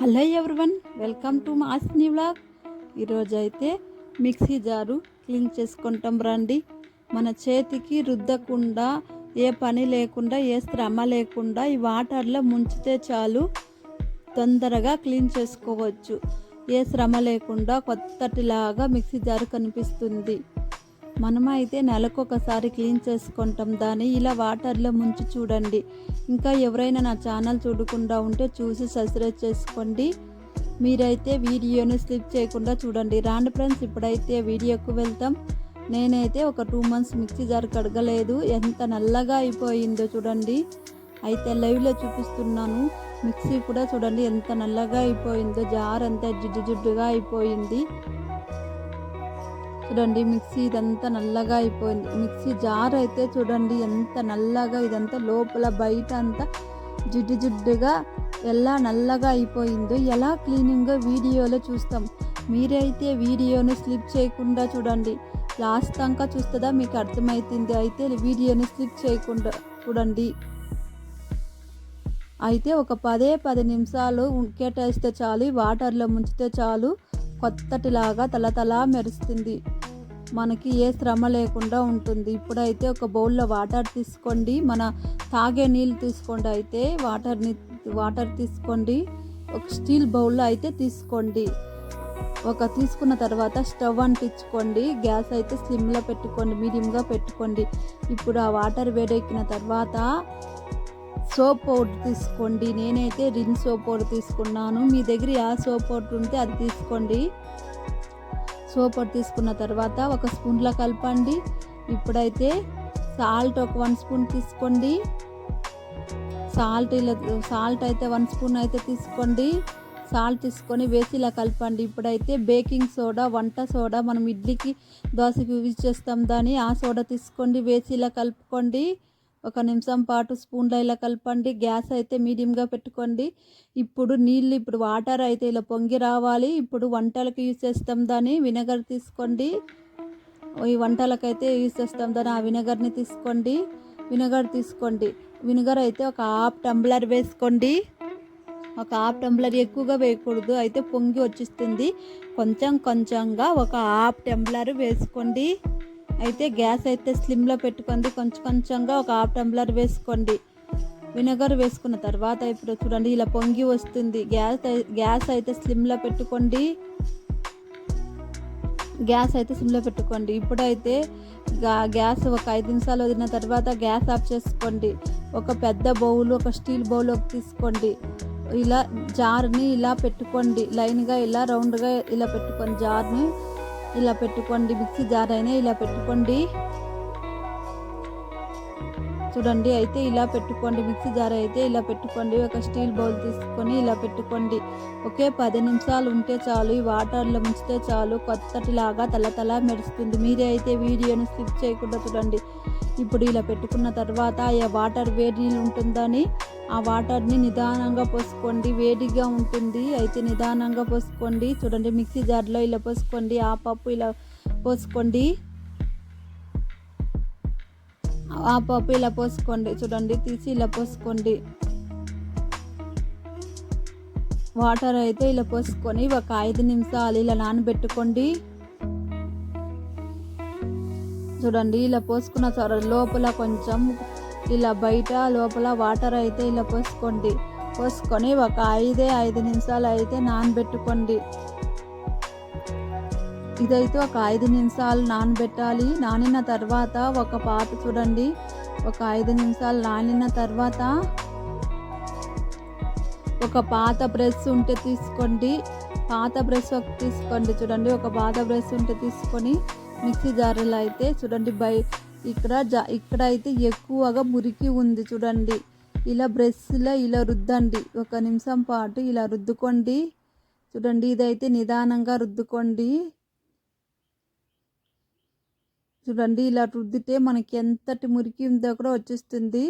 Hello everyone welcome to మాస్ని vlog. ఈరోజు అయితే మిక్సీ జారు క్లీన్ చేసుకుంటాం రండి. మన చేతికి రుద్దకుండా ఏ పని లేకుండా ఏ శ్రమ లేకుండా ఈ వాటర్లో ముంచితే చాలు. తొందరగా క్లీన్ చేసుకోవచ్చు. ఏ శ్రమ లేకుండా కొత్తటిలాగా మిక్సీ జారు కనిపిస్తుంది. మనమైతే నెలకొకసారి క్లీన్ చేసుకుంటాం దాన్ని. ఇలా వాటర్లో ముంచి చూడండి. ఇంకా ఎవరైనా నా ఛానల్ చూడకుండా ఉంటే చూసి సబ్స్క్రైబ్ చేసుకోండి. మీరైతే వీడియోని స్లిప్ చేయకుండా చూడండి. రాండి ఫ్రెండ్స్ ఇప్పుడైతే వీడియోకు వెళ్తాం. నేనైతే ఒక టూ మంత్స్ మిక్సీ జార్ కడగలేదు. ఎంత నల్లగా అయిపోయిందో చూడండి. అయితే లైవ్లో చూపిస్తున్నాను. మిక్సీ కూడా చూడండి ఎంత నల్లగా అయిపోయిందో. జార్ అంతా జిడ్డు జిడ్డుగా అయిపోయింది. చూడండి మిక్సీ ఇదంతా నల్లగా అయిపోయింది. మిక్సీ జార్ అయితే చూడండి ఎంత నల్లగా ఇదంతా లోపల బయట అంతా జిడ్డు జిడ్డుగా ఎలా నల్లగా అయిపోయిందో ఎలా క్లీనింగ్గా వీడియోలో చూస్తాం. మీరైతే వీడియోను స్లిప్ చేయకుండా చూడండి. లాస్ట్ దాకా చూస్తుందా మీకు అర్థమవుతుంది అయితే వీడియోని స్లిప్ చేయకుండా చూడండి. అయితే ఒక పదే పది నిమిషాలు కేటాయిస్తే చాలు వాటర్లో ముంచితే చాలు కొత్తటిలాగా తలతలా మెరుస్తుంది. మనకి ఏ శ్రమ లేకుండా ఉంటుంది. ఇప్పుడైతే ఒక బౌల్లో వాటర్ తీసుకోండి. మన తాగే నీళ్ళు తీసుకోండి అయితే వాటర్ని వాటర్ తీసుకోండి. ఒక స్టీల్ బౌల్లో అయితే తీసుకోండి. ఒక తీసుకున్న తర్వాత స్టవ్ అంటించుకోండి. గ్యాస్ అయితే స్లిమ్లో పెట్టుకోండి. మీడియంగా పెట్టుకోండి. ఇప్పుడు ఆ వాటర్ వేడెక్కిన తర్వాత సోప్ పౌడర్ తీసుకోండి. నేనైతే రిన్ సోప్ పౌడర్ తీసుకున్నాను. మీ దగ్గర ఆ సోప్ పౌడర్ ఉంటే అది తీసుకోండి. సోప్ తీసుకున్న తర్వాత ఒక స్పూన్లో కలపండి. ఇప్పుడైతే సాల్ట్ ఒక వన్ స్పూన్ తీసుకోండి. సాల్ట్ ఇలా సాల్ట్ అయితే వన్ స్పూన్ అయితే తీసుకోండి. సాల్ట్ తీసుకొని వేసి ఇలా కలపండి. ఇప్పుడైతే బేకింగ్ సోడా వంట సోడా మనం ఇడ్లీకి దోశకి యూజ్ చేస్తాం దాన్ని. ఆ సోడా తీసుకోండి వేసి ఇలా కలుపుకోండి. ఒక నిమిషం పాటు స్పూన్లో ఇలా కలపండి. గ్యాస్ అయితే మీడియంగా పెట్టుకోండి. ఇప్పుడు నీళ్ళు ఇప్పుడు వాటర్ అయితే ఇలా పొంగి రావాలి. ఇప్పుడు వంటలకు యూజ్ చేస్తాం దాన్ని వినగర్ తీసుకోండి. ఈ వంటలకైతే యూజ్ చేస్తాం దాన్ని ఆ వినగర్ని తీసుకోండి. వినగర్ తీసుకోండి. వినగర్ అయితే ఒక హాఫ్ టంబ్లర్ వేసుకోండి. ఒక హాఫ్ టంబ్లర్ ఎక్కువగా వేయకూడదు. అయితే పొంగి వచ్చేస్తుంది. కొంచెం కొంచెంగా ఒక హాఫ్ టంబ్లర్ వేసుకోండి. అయితే గ్యాస్ అయితే స్లిమ్లో పెట్టుకోండి. కొంచెం కొంచెంగా ఒక హాఫ్ టంబ్లర్ వేసుకోండి. వినగర్ వేసుకున్న తర్వాత ఇప్పుడు చూడండి ఇలా పొంగి వస్తుంది. గ్యాస్ గ్యాస్ అయితే స్లిమ్లో పెట్టుకోండి. గ్యాస్ అయితే సిమ్లో పెట్టుకోండి. ఇప్పుడైతే గ్యాస్ ఒక ఐదు నిమిషాలు వదిలిన తర్వాత గ్యాస్ ఆఫ్ చేసుకోండి. ఒక పెద్ద బౌల్ ఒక స్టీల్ బౌల్ ఒక తీసుకోండి. ఇలా జార్ని ఇలా పెట్టుకోండి. లైన్గా ఇలా రౌండ్గా ఇలా పెట్టుకోండి. జార్ని ఇలా పెట్టుకోండి మిక్సీ జార్ అయినా ఇలా పెట్టుకోండి. చూడండి అయితే ఇలా పెట్టుకోండి మిక్సీ జార్ అయితే ఇలా పెట్టుకోండి ఒక స్టీల్ బౌల్ తీసుకొని ఇలా పెట్టుకోండి. ఒకే పది నిమిషాలు ఉంటే చాలు ఈ వాటర్లో ముంచితే చాలు కొత్తటిలాగా తల తల మెరుస్తుంది. మీరే అయితే వీడియోని స్కిప్ చేయకుండా చూడండి. ఇప్పుడు ఇలా పెట్టుకున్న తర్వాత ఆ వాటర్ వేడి నీళ్ళు ఉంటుందని ఆ వాటర్ని నిదానంగా పోసుకోండి. వేడిగా ఉంటుంది అయితే నిదానంగా పోసుకోండి. చూడండి మిక్సీ జార్లో ఇలా పోసుకోండి ఆ పప్పు ఇలా పోసుకోండి. ఆ పప్పు ఇలా పోసుకోండి. చూడండి తీసి ఇలా పోసుకోండి. వాటర్ అయితే ఇలా పోసుకొని ఒక ఐదు నిమిషాలు ఇలా నానబెట్టుకోండి. చూడండి ఇలా పోసుకున్న తర్వాత లోపల కొంచెం ఇలా బయట లోపల వాటర్ అయితే ఇలా పోసుకోండి. పోసుకొని ఒక ఐదే ఐదు నిమిషాలు అయితే నానబెట్టుకోండి. ఇదైతే ఒక ఐదు నిమిషాలు నానబెట్టాలి. నానిన తర్వాత ఒక పాత చూడండి. ఒక ఐదు నిమిషాలు నానిన తర్వాత ఒక పాత బ్రష్ ఉంటే తీసుకోండి. పాత బ్రష్ ఒక తీసుకోండి. చూడండి ఒక పాత బ్రష్ ఉంటే తీసుకొని మిక్సీ జార్లో అయితే చూడండి బై ఇక్కడ జా ఇక్కడ అయితే ఎక్కువగా మురికి ఉంది చూడండి. ఇలా బ్రష్లో ఇలా రుద్దండి. ఒక నిమిషం పాటు ఇలా రుద్దుకోండి. చూడండి ఇదైతే నిదానంగా రుద్దుకోండి. చూడండి ఇలా రుద్దితే మనకి ఎంతటి మురికి ఉందో కూడా వచ్చేస్తుంది.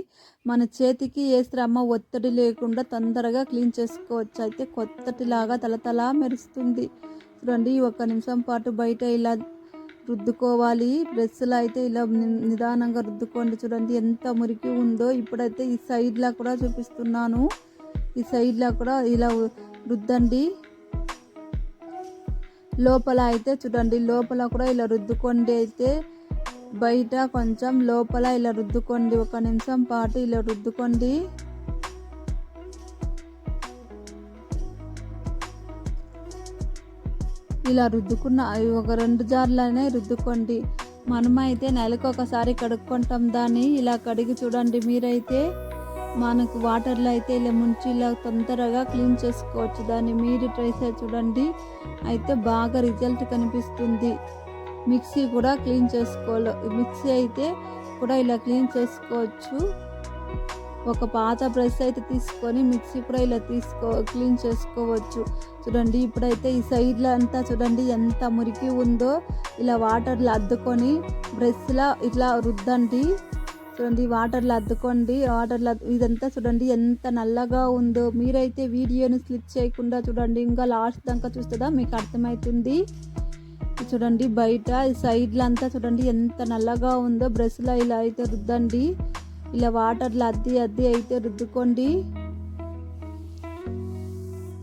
మన చేతికి ఏ శ్రమ ఒత్తిడి లేకుండా తొందరగా క్లీన్ చేసుకోవచ్చు. అయితే కొత్తటిలాగా తలతలా మెరుస్తుంది. చూడండి ఒక నిమిషం పాటు బయట ఇలా రుద్దుకోవాలి. బ్రష్లో అయితే ఇలా నిదానంగా రుద్దుకోండి. చూడండి ఎంత మురికి ఉందో ఇప్పుడైతే ఈ సైడ్లా కూడా చూపిస్తున్నాను. ఈ సైడ్లో కూడా ఇలా రుద్దండి. లోపల అయితే చూడండి లోపల కూడా ఇలా రుద్దుకోండి అయితే బయట కొంచెం లోపల ఇలా రుద్దుకోండి. ఒక నిమిషం పాటు ఇలా రుద్దుకోండి. ఇలా రుద్దుకున్న ఒక రెండు జార్లనే రుద్దుకోండి. మనమైతే నెలకు ఒకసారి కడుక్కుంటాం దాన్ని. ఇలా కడిగి చూడండి మీరైతే. మనకు వాటర్లో అయితే ఇలా ముంచి ఇలా తొందరగా క్లీన్ చేసుకోవచ్చు దాన్ని. మీరు ట్రై చేసి చూడండి. అయితే బాగా రిజల్ట్ కనిపిస్తుంది. మిక్సీ కూడా క్లీన్ చేసుకోవాలి. మిక్సీ అయితే కూడా ఇలా క్లీన్ చేసుకోవచ్చు. ఒక పాత బ్రష్ అయితే తీసుకొని మిక్సీ కూడా ఇలా తీసుకో క్లీన్ చేసుకోవచ్చు. చూడండి ఇప్పుడైతే ఈ సైడ్లో అంతా చూడండి ఎంత మురికి ఉందో. ఇలా వాటర్లో అద్దుకొని బ్రష్లా ఇట్లా రుద్దండి. చూడండి వాటర్లో అద్దుకోండి. వాటర్లో ఇదంతా చూడండి ఎంత నల్లగా ఉందో. మీరైతే వీడియోని స్లిప్ చేయకుండా చూడండి. ఇంకా లాస్ట్ దాకా చూస్తుందా? మీకు అర్థమవుతుంది చూడండి బయట సైడ్లు అంతా చూడండి ఎంత నల్లగా ఉందో. బ్రష్లో ఇలా అయితే రుద్దండి. ఇలా వాటర్లో అద్ది అద్ది అయితే రుద్దుకోండి.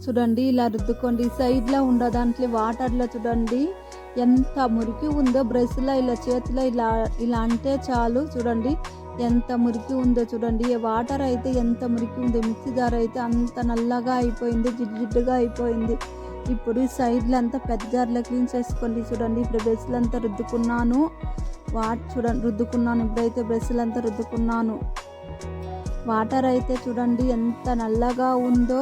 చూడండి ఇలా రుద్దుకోండి. సైడ్లో ఉన్న దాంట్లో వాటర్లో చూడండి ఎంత మురికి ఉందో. బ్రష్లో ఇలా చేతిలో ఇలా ఇలా అంటే చాలు. చూడండి ఎంత మురికి ఉందో చూడండి. వాటర్ అయితే ఎంత మురికి ఉందో. మిక్సీ జార్ అయితే అంత నల్లగా అయిపోయింది జిడ్డు జిడ్డుగా అయిపోయింది. ఇప్పుడు సైడ్లో అంతా పెద్ద క్లీన్ చేసుకోండి చూడండి. ఇప్పుడు బ్రష్లు అంతా రుద్దుకున్నాను. వాట్ చూడండి రుద్దుకున్నాను. ఇప్పుడైతే బ్రష్లు అంతా రుద్దుకున్నాను. వాటర్ అయితే చూడండి ఎంత నల్లగా ఉందో.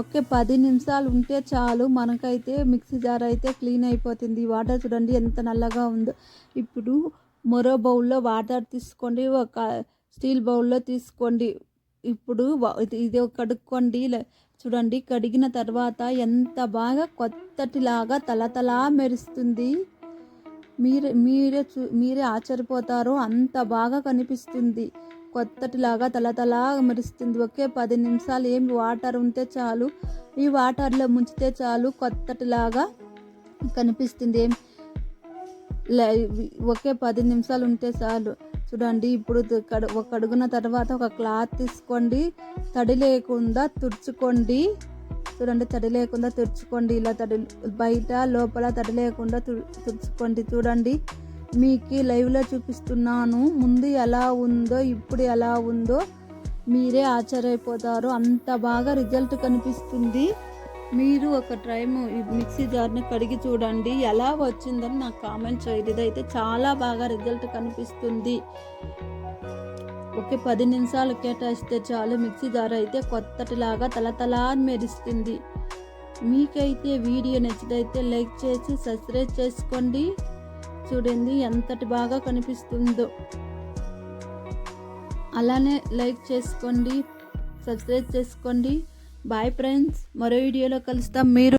ఒకే పది నిమిషాలు ఉంటే చాలు. మనకైతే మిక్సీ జార్ అయితే క్లీన్ అయిపోతుంది. వాటర్ చూడండి ఎంత నల్లగా ఉందో. ఇప్పుడు మరో బౌల్లో వాటర్ తీసుకోండి. ఒక స్టీల్ బౌల్లో తీసుకోండి. ఇప్పుడు ఇది ఇది కడుక్కోండి. చూడండి కడిగిన తర్వాత ఎంత బాగా కొత్తటిలాగా తలతలా మెరుస్తుంది. మీరు మీరే చూ మీరే ఆశ్చర్యపోతారో అంత బాగా కనిపిస్తుంది. కొత్తటిలాగా తలతలా మెరుస్తుంది. ఒకే పది నిమిషాలు ఏమి వాటర్ ఉంటే చాలు ఈ వాటర్లో ముంచితే చాలు కొత్తటిలాగా కనిపిస్తుంది. ఏం లై- ఒకే పది నిమిషాలు ఉంటే చాలు. చూడండి ఇప్పుడు ఒక కడుగున తర్వాత ఒక క్లాత్ తీసుకోండి. తడి లేకుండా తుడుచుకోండి. చూడండి తడి లేకుండా తుడుచుకోండి. ఇలా తడి బయట లోపల తడి లేకుండా తుడుచుకోండి. చూడండి మీకు లైవ్లో చూపిస్తున్నాను. ముందు ఎలా ఉందో ఇప్పుడు ఎలా ఉందో మీరే ఆశ్చర్యపోతారు. అంత బాగా రిజల్ట్ కనిపిస్తుంది. మీరు ఒక టైం ఈ మిక్సీ జార్ని కడిగి చూడండి. ఎలా వచ్చిందని నాకు కామెంట్ చేయండి. ఇదైతే చాలా బాగా రిజల్ట్ కనిపిస్తుంది. ఒకే పది నిమిషాలు కేటాయిస్తే చాలు. మిక్సీ జార్ అయితే కొత్తటిలాగా తలతలా మెరుస్తుంది. మీకైతే వీడియో నచ్చితే లైక్ చేసి సబ్స్క్రైబ్ చేసుకోండి. చూడండి ఎంతటి బాగా కనిపిస్తుందో. అలానే లైక్ చేసుకోండి సబ్స్క్రైబ్ చేసుకోండి. బాయ్ ఫ్రెండ్స్ మరో వీడియోలో కలుస్తాం. మీరు